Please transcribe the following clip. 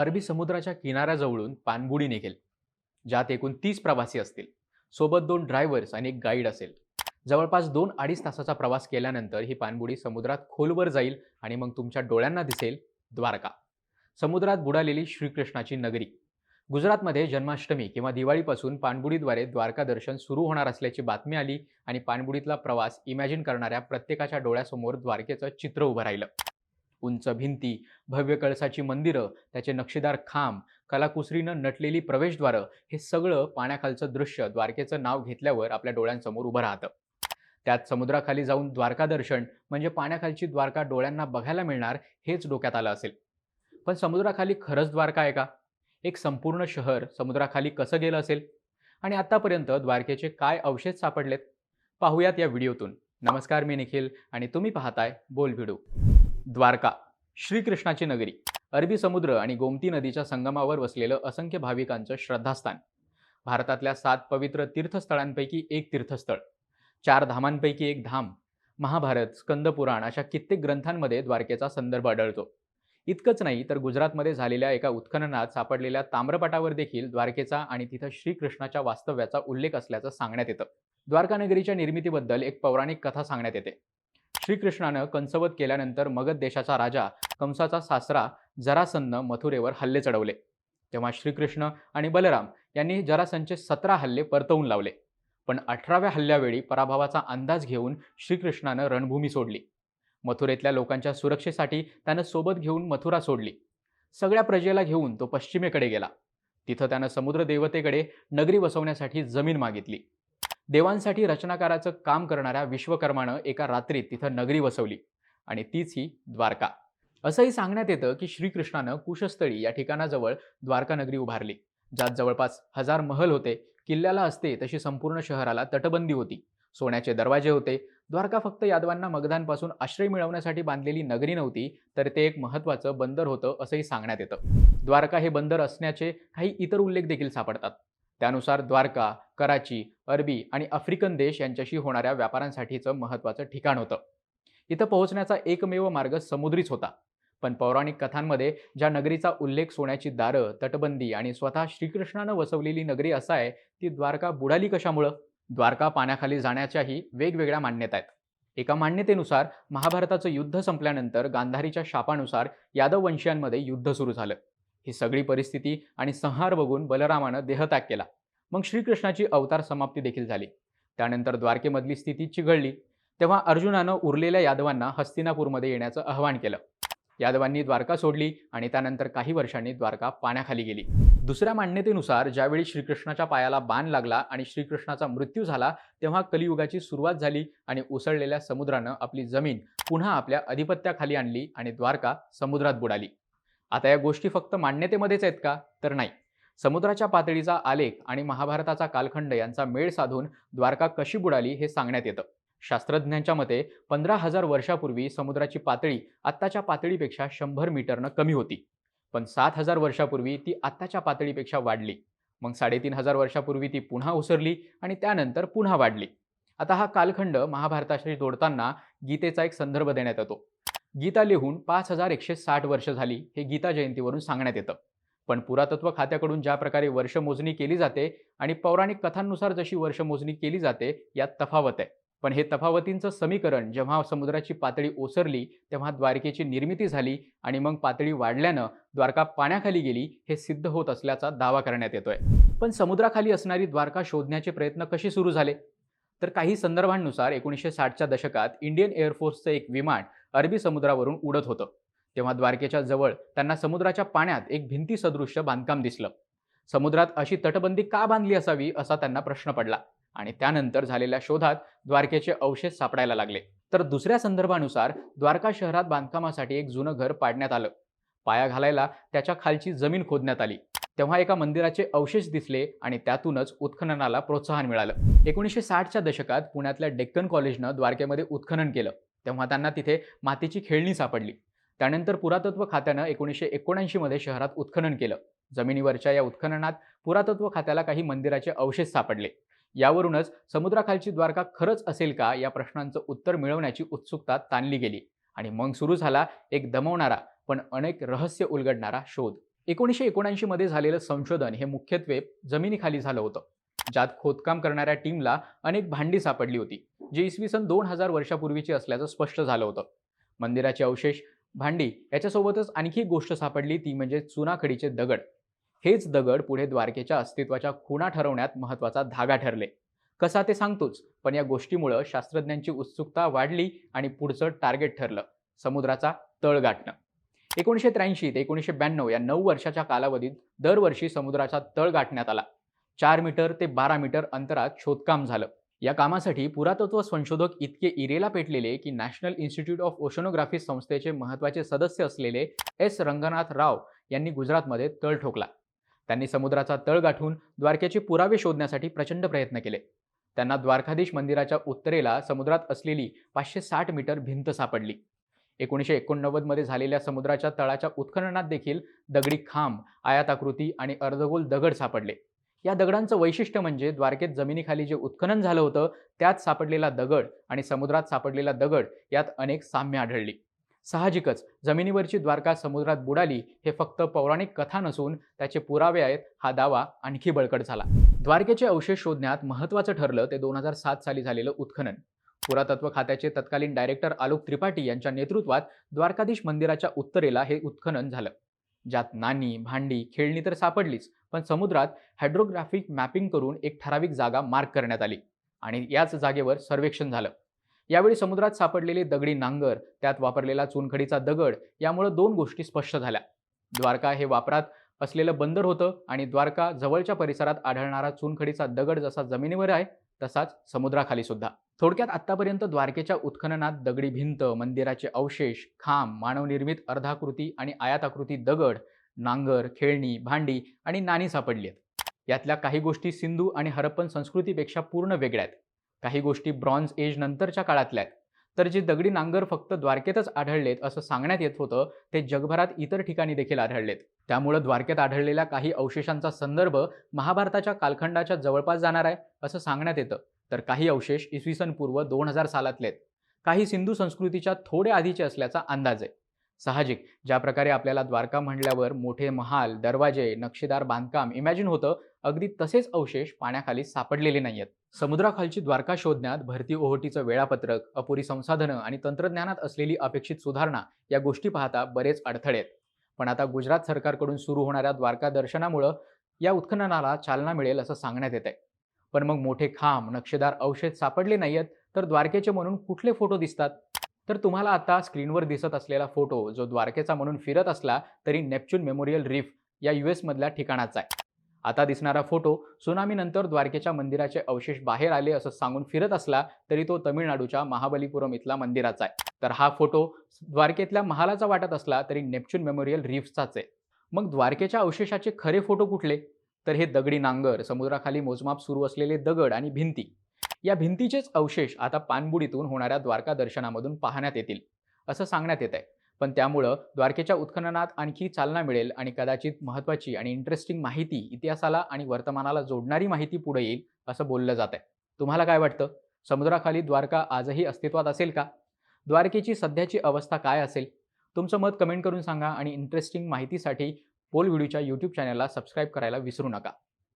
अरबी समुद्राच्या किनाऱ्याजवळून पाणबुडी निघेल ज्यात एकूण तीस प्रवासी असतील. सोबत दोन ड्रायव्हर्स आणि एक गाईड असेल. जवळपास दोन अडीच तासाचा प्रवास केल्यानंतर ही पाणबुडी समुद्रात खोलवर जाईल आणि मग तुमच्या डोळ्यांना दिसेल द्वारका. समुद्रात बुडालेली श्रीकृष्णाची नगरी. गुजरातमध्ये जन्माष्टमी किंवा दिवाळीपासून पाणबुडीद्वारे द्वारका दर्शन सुरू होणार असल्याची बातमी आली आणि पाणबुडीतला प्रवास इमॅजिन करणाऱ्या प्रत्येकाच्या डोळ्यासमोर द्वारकेचं चित्र उभं राहिलं. उंच भिंती भव्य कळसाची मंदिरं त्याचे नक्षीदार खांब कलाकुसरीनं नटलेली प्रवेशद्वारं हे सगळं पाण्याखालचं दृश्य द्वारकेचं नाव घेतल्यावर आपल्या डोळ्यांसमोर उभं राहतं. त्यात समुद्राखाली जाऊन द्वारका दर्शन म्हणजे पाण्याखालची द्वारका डोळ्यांना बघायला मिळणार हेच डोक्यात आलं असेल. पण समुद्राखाली खरंच द्वारका आहे का? एक संपूर्ण शहर समुद्राखाली कसं गेलं असेल? आणि आतापर्यंत द्वारकेचे काय अवशेष सापडलेत? पाहूयात या व्हिडिओतून. नमस्कार मी निखिल आणि तुम्ही पाहताय बोल व्हिडिओ द्वारका श्रीकृष्णाची नगरी अरबी समुद्र आणि गोमती नदीच्या संगमावर वसलेलं असंख्य भाविकांचं श्रद्धास्थान. भारतातल्या सात पवित्र तीर्थस्थळांपैकी एक तीर्थस्थळ चार धामांपैकी एक धाम महाभारत स्कंदपुराण अशा कित्येक ग्रंथांमध्ये द्वारकेचा संदर्भ आढळतो. इतकंच नाही तर गुजरातमध्ये झालेल्या एका उत्खननात सापडलेल्या ताम्रपटावर देखील द्वारकेचा आणि तिथं श्रीकृष्णाच्या वास्तव्याचा उल्लेख असल्याचं सांगण्यात येतं. द्वारकानगरीच्या निर्मितीबद्दल एक पौराणिक कथा सांगण्यात येते. श्रीकृष्णानं कंसवत केल्यानंतर मगध देशाचा राजा कंसाचा सासरा जरासंन मथुरेवर हल्ले चढवले. तेव्हा श्रीकृष्ण आणि बलराम यांनी जरासनचे सतरा हल्ले परतवून लावले. पण अठराव्या हल्ल्यावेळी पराभवाचा अंदाज घेऊन श्रीकृष्णानं रणभूमी सोडली. मथुरेतल्या लोकांच्या सुरक्षेसाठी त्यानं सोबत घेऊन मथुरा सोडली. सगळ्या प्रजेला घेऊन तो पश्चिमेकडे गेला. तिथं त्यानं समुद्र देवतेकडे नगरी वसवण्यासाठी जमीन मागितली. देवांसाठी रचनाकाराचं काम करणाऱ्या विश्वकर्मानं एका रात्रीत तिथं नगरी वसवली आणि तीच ही द्वारका. असंही सांगण्यात येतं की श्रीकृष्णानं कुशस्थळी या ठिकाणाजवळ द्वारका नगरी उभारली. ज्यात जवळपास हजार महल होते किल्ल्याला असते तशी संपूर्ण शहराला तटबंदी होती. सोन्याचे दरवाजे होते. द्वारका फक्त यादवांना मगधांपासून आश्रय मिळवण्यासाठी बांधलेली नगरी नव्हती तर ते एक महत्त्वाचं बंदर होतं असंही सांगण्यात येतं. द्वारका हे बंदर असण्याचे काही इतर उल्लेख देखील सापडतात. त्यानुसार द्वारका कराची अरबी आणि आफ्रिकन देश यांच्याशी होणाऱ्या व्यापारांसाठीचं महत्त्वाचं ठिकाण होतं. इथं पोहोचण्याचा एकमेव मार्ग समुद्रीच होता. पण पौराणिक कथांमध्ये ज्या नगरीचा उल्लेख सोन्याची दारं तटबंदी आणि स्वतः श्रीकृष्णानं वसवलेली नगरी असा आहे ती द्वारका बुडाली कशामुळं? द्वारका पाण्याखाली जाण्याच्याही वेगवेगळ्या मान्यता आहेत. एका मान्यतेनुसार महाभारताचं युद्ध संपल्यानंतर गांधारीच्या शापानुसार यादव वंशीयांमध्ये युद्ध सुरू झालं. ही सगळी परिस्थिती आणि संहार बघून बलरामानं देहत्याग केला. मग श्रीकृष्णाची अवतार समाप्ती देखील झाली. त्यानंतर द्वारकेमधली स्थिती चिघळली. तेव्हा अर्जुनानं उरलेल्या यादवांना हस्तिनापूरमध्ये येण्याचं आवाहन केलं. यादवांनी द्वारका सोडली आणि त्यानंतर काही वर्षांनी द्वारका पाण्याखाली गेली. दुसऱ्या मान्यतेनुसार ज्यावेळी श्रीकृष्णाच्या पायाला बाण लागला आणि श्रीकृष्णाचा मृत्यू झाला तेव्हा कलियुगाची सुरुवात झाली आणि उसळलेल्या समुद्रानं आपली जमीन पुन्हा आपल्या अधिपत्याखाली आणली आणि द्वारका समुद्रात बुडाली. आता या गोष्टी फक्त मान्यतेमध्येच आहेत का? तर नाही. समुद्राच्या पातळीचा आलेख आणि महाभारताचा कालखंड यांचा मेळ साधून द्वारका कशी बुडाली हे सांगण्यात येतं. शास्त्रज्ञांच्या मते पंधरा हजार वर्षापूर्वी समुद्राची पातळी आत्ताच्या पातळीपेक्षा शंभर मीटरनं कमी होती. पण सात हजार वर्षापूर्वी ती आत्ताच्या पातळीपेक्षा वाढली. मग साडेतीन हजार वर्षापूर्वी ती पुन्हा ओसरली आणि त्यानंतर पुन्हा वाढली. आता हा कालखंड महाभारताशी जोडताना गीतेचा एक संदर्भ देण्यात येतो. गीता लिहून पाच हजार एकशे साठ वर्ष झाली हे गीता जयंतीवरून सांगण्यात येतं. पण पुरातत्व खात्याकडून ज्या प्रकारे वर्षमोजणी केली जाते आणि पौराणिक कथांनुसार जशी वर्षमोजणी केली जाते यात तफावत आहे. पण हे तफावतींचं समीकरण जेव्हा समुद्राची पातळी ओसरली तेव्हा द्वारकेची निर्मिती झाली आणि मग पातळी वाढल्यानं द्वारका पाण्याखाली गेली हे सिद्ध होत असल्याचा दावा करण्यात येतोय. पण समुद्राखाली असणारी द्वारका शोधण्याचे प्रयत्न कसे सुरू झाले? तर काही संदर्भांनुसार एकोणीसशे साठच्या दशकात इंडियन एअरफोर्सचं एक विमान अरबी समुद्रावरून उडत होतं. तेव्हा द्वारकेच्या जवळ त्यांना समुद्राच्या पाण्यात एक भिंती सदृश्य बांधकाम दिसलं. समुद्रात अशी तटबंदी का बांधली असावी असा त्यांना प्रश्न पडला आणि त्यानंतर झालेल्या शोधात द्वारकेचे अवशेष सापडायला लागले. तर दुसऱ्या संदर्भानुसार द्वारका शहरात बांधकामासाठी एक जुनं घर पाडण्यात आलं. पाया घालायला त्याच्या खालची जमीन खोदण्यात आली. तेव्हा एका मंदिराचे अवशेष दिसले आणि त्यातूनच उत्खननाला प्रोत्साहन मिळालं. एकोणीसशे साठच्या दशकात पुण्यातल्या डेक्कन कॉलेजनं द्वारकेमध्ये उत्खनन केलं. तेव्हा त्यांना तिथे मातीची खेळणी सापडली. त्यानंतर पुरातत्व खात्यानं एकोणीसशे एकोणऐंशीमध्ये शहरात उत्खनन केलं. जमिनीवरच्या या उत्खननात पुरातत्व खात्याला काही मंदिराचे अवशेष सापडले. यावरूनच समुद्राखालची द्वारका खरंच असेल का या प्रश्नांचं उत्तर मिळवण्याची उत्सुकता ताणली गेली आणि मग सुरू झाला एक दमवणारा पण अनेक रहस्य उलगडणारा शोध. एकोणीसशे एकोणऐंशीमध्ये झालेलं संशोधन हे मुख्यत्वे जमिनीखाली झालं होतं. ज्यात खोदकाम करणाऱ्या टीमला अनेक भांडी सापडली होती जी इसवी सन दोन हजार वर्षापूर्वीची असल्याचं स्पष्ट झालं होतं. मंदिराचे अवशेष भांडी याच्यासोबतच आणखी एक गोष्ट सापडली ती म्हणजे चुनाखडीचे दगड. हेच दगड पुढे द्वारकेच्या अस्तित्वाच्या खुणा ठरवण्यात महत्त्वाचा धागा ठरले. कसा ते सांगतोच पण या गोष्टीमुळं शास्त्रज्ञांची उत्सुकता वाढली आणि पुढचं टार्गेट ठरलं समुद्राचा तळ गाठणं. एकोणीसशे त्र्याऐंशी ते एकोणीसशे ब्याण्णव या नऊ वर्षाच्या कालावधीत दरवर्षी समुद्राचा तळ गाठण्यात आला. चार मीटर ते बारा मीटर अंतरात शोधकाम झालं. या कामासाठी पुरातत्व संशोधक इतके इरेला पेटलेले की नॅशनल इन्स्टिट्यूट ऑफ ओशनोग्राफी संस्थेचे महत्त्वाचे सदस्य असलेले एस. रंगनाथ राव यांनी गुजरातमध्ये तळ ठोकला. त्यांनी समुद्राचा तळ गाठून द्वारकेचे पुरावे शोधण्यासाठी प्रचंड प्रयत्न केले. त्यांना द्वारकाधीश मंदिराच्या उत्तरेला समुद्रात असलेली पाचशे साठ मीटर भिंत सापडली. एकोणीसशे एकोणनव्वदमध्ये झालेल्या समुद्राच्या तळाच्या उत्खननात देखील दगडी खांब आयाताकृती आणि अर्धगोल दगड सापडले. या दगडांचं वैशिष्ट्य म्हणजे द्वारकेत जमिनीखाली जे उत्खनन झालं होतं त्यात सापडलेला दगड आणि समुद्रात सापडलेला दगड यात अनेक साम्य आढळली. साहजिकच जमिनीवरची द्वारका समुद्रात बुडाली हे फक्त पौराणिक कथा नसून त्याचे पुरावे आहेत हा दावा आणखी बळकट झाला. द्वारकेचे अवशेष शोधण्यात महत्त्वाचं ठरलं ते दोन हजार सात साली झालेलं उत्खनन. पुरातत्व खात्याचे तत्कालीन डायरेक्टर आलोक त्रिपाठी यांच्या नेतृत्वात द्वारकाधीश मंदिराच्या उत्तरेला हे उत्खनन झालं. ज्यात नाणी भांडी खेळणी तर सापडलीच पण समुद्रात हायड्रोग्राफिक मॅपिंग करून एक ठराविक जागा मार्क करण्यात आली आणि याच जागेवर सर्वेक्षण झालं. यावेळी समुद्रात सापडलेले दगडी नांगर त्यात वापरलेला चुनखडीचा दगड यामुळे दोन गोष्टी स्पष्ट झाल्या. द्वारका हे वापरात असलेलं बंदर होतं आणि द्वारका जवळच्या परिसरात आढळणारा चुनखडीचा दगड जसा जमिनीवर आहे तसाच समुद्राखाली सुद्धा. थोडक्यात आतापर्यंत द्वारकेच्या उत्खननात दगडी भिंत मंदिराचे अवशेष खांब मानवनिर्मित अर्धाकृती आणि आयाताकृती दगड नांगर खेळणी भांडी आणि नाणी सापडली आहेत. यातल्या काही गोष्टी सिंधू आणि हरप्पन संस्कृतीपेक्षा पूर्ण वेगळ्या आहेत. काही गोष्टी ब्रॉन्झ एज नंतरच्या काळातल्या आहेत. तर जे दगडी नांगर फक्त द्वारकेतच आढळलेत असं सांगण्यात येत होतं ते जगभरात इतर ठिकाणी देखील आढळलेत. त्यामुळं द्वारकेत आढळलेल्या काही अवशेषांचा संदर्भ महाभारताच्या कालखंडाच्या जवळपास जाणार आहे असं सांगण्यात येतं. तर काही अवशेष इसवी सन पूर्व दोन हजार सालातले आहेत. काही सिंधू संस्कृतीच्या थोडे आधीचे असल्याचा अंदाज आहे. साहजिक. ज्या प्रकारे आपल्याला द्वारका म्हणल्यावर मोठे महाल दरवाजे नक्षीदार बांधकाम इमॅजिन होतं अगदी तसेच अवशेष पाण्याखाली सापडलेले नाहीयेत. समुद्राखालची द्वारका शोधण्यात भरती ओहोटीचं वेळापत्रक अपुरी संसाधनं आणि तंत्रज्ञानात असलेली अपेक्षित सुधारणा या गोष्टी पाहता बरेच अडथळे आहेत. पण आता गुजरात सरकारकडून सुरू होणाऱ्या द्वारका दर्शनामुळं या उत्खननाला चालना मिळेल असं सांगण्यात येत आहे पण मग मोठे खांब नक्षीदार अवशेष सापडले नाहीयेत तर द्वारकेचे म्हणून कुठले फोटो दिसतात? तर तुम्हाला आता स्क्रीनवर दिसत असलेला फोटो जो द्वारकेचा म्हणून फिरत असला तरी नेपच्यून मेमोरियल रिफ या यू एसमधल्या ठिकाणाचा आहे. आता दिसणारा फोटो सुनामीनंतर द्वारकेच्या मंदिराचे अवशेष बाहेर आले असं सांगून फिरत असला तरी तो तमिळनाडूच्या महाबलीपुरम इथला मंदिराचा आहे. तर हा फोटो द्वारकेतल्या महालाचा वाटत असला तरी नेपच्यून मेमोरियल रिफ्सचाच आहे. मग द्वारकेच्या अवशेषाचे खरे फोटो कुठले? तर हे दगडी नांगर समुद्राखाली मोजमाप सुरू असलेले दगड आणि भिंती. या भिंतीचेच अवशेष आता पाणबुडीतून होणाऱ्या द्वारका दर्शनामधून पाहण्यात येतील असं सांगण्यात येत आहे पण त्यामुळं द्वारकेच्या उत्खननात आणखी चालना मिळेल आणि कदाचित महत्त्वाची आणि इंटरेस्टिंग माहिती इतिहासाला आणि वर्तमानाला जोडणारी माहिती पुढे येईल असं बोललं जात आहे तुम्हाला काय वाटतं? समुद्राखाली द्वारका आजही अस्तित्वात असेल का? द्वारकेची सध्याची अवस्था काय असेल? तुमचं मत कमेंट करून सांगा आणि इंटरेस्टिंग माहितीसाठी पोल व्हिडिओच्या यूट्यूब चॅनलला सबस्क्राईब करायला विसरू नका.